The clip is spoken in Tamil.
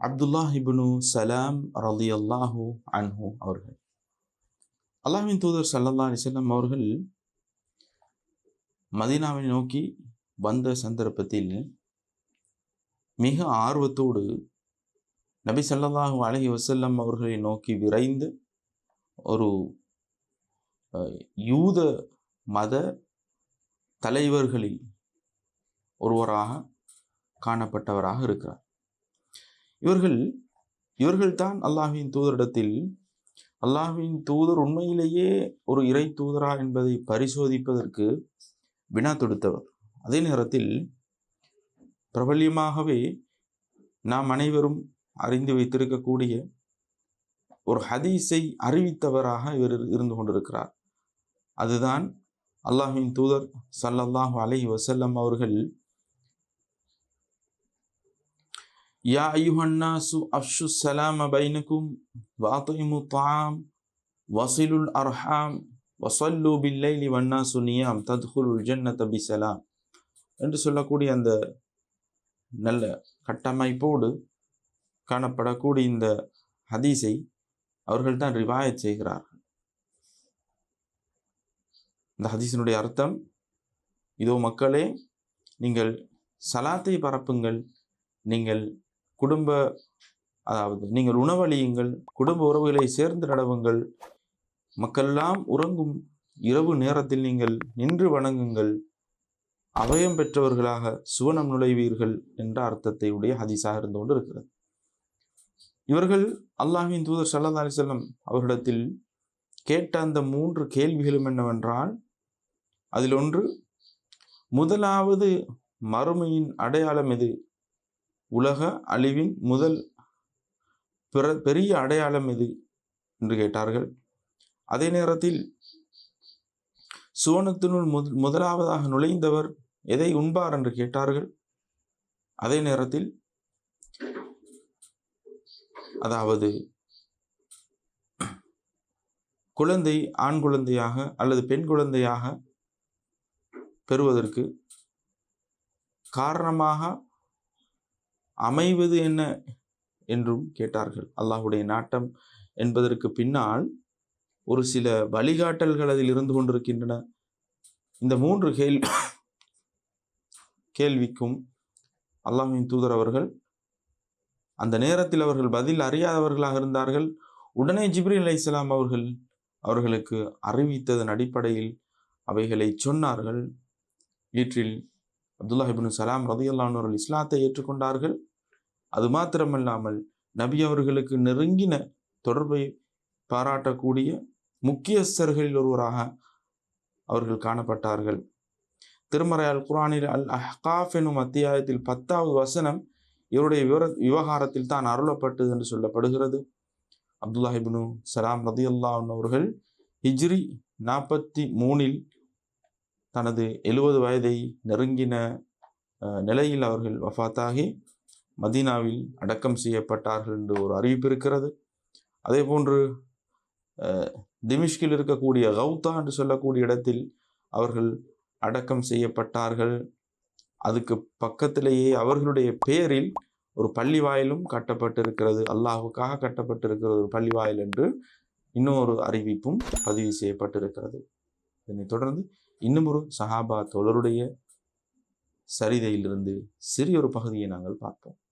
அப்துல்லா இபுனு சலாம் ரலி அல்லாஹூ அன்ஹு அவர்கள். அல்லாஹின் தூதர் சல்லல்லா அலிசல்லாம் அவர்கள் மதீனாவை நோக்கி வந்த சந்தர்ப்பத்தில் மிக ஆர்வத்தோடு நபி ஸல்லல்லாஹு அலஹி வசல்லம் அவர்களை நோக்கி விரைந்து ஒரு யூத மத தலைவர்களில் ஒருவராக காணப்பட்டவராக இருக்கிறார். இவர்கள் இவர்கள்தான் அல்லாஹ்வின் தூதரிடத்தில் அல்லாஹ்வின் தூதர் உண்மையிலேயே ஒரு இறை தூதரா என்பதை பரிசோதிப்பதற்கு வினா தொடுத்தவர். அதே நேரத்தில் பிரபல்யமாகவே நாம் அனைவரும் அறிந்து வைத்திருக்கக்கூடிய ஒரு ஹதீஸை அறிவித்தவராக இவர் இருந்து கொண்டிருக்கிறார். அதுதான் அல்லாஹ்வின் தூதர் சல்லல்லாஹு அலை வசல்லம் அவர்கள் யா ஐயுஹன்னாசு அஃஷு சலாம் பைனக்கும் வாத்திமு தாம் வசிலுல் அர்ஹாம் வசல்லு பில்லைலி வன்னா சுனியாம் தத்ஹுலுல் ஜன்னத பிசலாம் என்று சொல்லக்கூடிய அந்த நல்ல கட்டமைப்போடு காணப்படக்கூடிய இந்த ஹதீஸை அவர்கள் தான் ரிவாயத் செய்கிறார்கள் இந்த ஹதீஸினுடைய அர்த்தம் இதோ மக்களே நீங்கள் சலாத்தை பரப்புங்கள் நீங்கள் குடும்ப அதாவது நீங்கள் உணவளியுங்கள் குடும்ப உறவுகளை சேர்ந்து நடவுங்கள். மக்கள்லாம் உறங்கும் இரவு நேரத்தில் நீங்கள் நின்று வணங்குங்கள். அபயம் பெற்றவர்களாக சுவனம் நுழைவீர்கள் என்ற அர்த்தத்தை உடைய ஹதீஸாக இருந்து கொண்டு இருக்கிறது இவர்கள் அல்லாஹின் தூதர் சல்லா அலி செல்லம் அவர்களிடத்தில் கேட்ட அந்த மூன்று கேள்விகளும் என்னவென்றால் அதில் ஒன்று முதலாவது மறுமையின் அடையாளம் எது? உலக அழிவின் முதல் பிற பெரிய அடையாளம் எது? என்று கேட்டார்கள். அதே நேரத்தில் சுவனத்தினுள் முத முதலாவதாக நுழைந்தவர் எதை? உண்பார் என்று கேட்டார்கள். அதே நேரத்தில் அதாவது குழந்தை ஆண் குழந்தையாக அல்லது பெண் குழந்தையாக பெறுவதற்கு காரணமாக அமைவது என்ன? என்றும் கேட்டார்கள். அல்லாஹுடைய நாட்டம் என்பதற்கு பின்னால் ஒரு சில வழிகாட்டல்கள் அதில் இருந்து கொண்டிருக்கின்றன. இந்த மூன்று கேள்வி கேள்விக்கும் அல்லாஹ்வின் தூதர் அவர்கள் அந்த நேரத்தில் அவர்கள் பதில் அறியாதவர்களாக இருந்தார்கள். உடனே ஜிப்ரி அலி இஸ்லாம் அவர்கள் அவர்களுக்கு அறிவித்ததன் அடிப்படையில் அவைகளை சொன்னார்கள். வீட்டில் அப்துல்லா இப்னு சலாம் ரதியல்லான் அவர்கள் இஸ்லாத்தை ஏற்றுக்கொண்டார்கள். அது மாத்திரமல்லாமல் நபி அவர்களுக்கு நெருங்கின தொடர்பை பாராட்டக்கூடிய முக்கியஸ்தர்களில் ஒருவராக அவர்கள் காணப்பட்டார்கள். திருமறை அல் அல் அஹ்காஃப் எனும் அத்தியாயத்தில் பத்தாவது வசனம் இவருடைய விவர விவகாரத்தில் தான் அருளப்பட்டது என்று சொல்லப்படுகிறது. அப்துல்லாஹிபினு சலாம் ரதியல்லா அவர்கள் ஹிஜ்ரி நாற்பத்தி மூணில் தனது எழுபது வயதை நெருங்கின நிலையில் அவர்கள் வஃபாத்தாகி மதீனாவில் அடக்கம் செய்யப்பட்டார்கள் என்று ஒரு அறிவிப்பு இருக்கிறது. அதே போன்று திமிஷ்கில் இருக்கக்கூடிய கௌதா என்று சொல்லக்கூடிய இடத்தில் அவர்கள் அடக்கம் செய்யப்பட்டார்கள். அதுக்கு பக்கத்திலேயே அவர்களுடைய பெயரில் ஒரு பள்ளி வாயிலும் கட்டப்பட்டிருக்கிறது. அல்லாஹுக்காக கட்டப்பட்டிருக்கிறது ஒரு பள்ளி வாயில் என்று இன்னொரு அறிவிப்பும் பதிவு செய்யப்பட்டிருக்கிறது. இதனைத் தொடர்ந்து இன்னும் ஒரு சஹாபா தோழருடைய சரிதையிலிருந்து சிறிய ஒரு பகுதியை நாங்கள் பார்ப்போம்.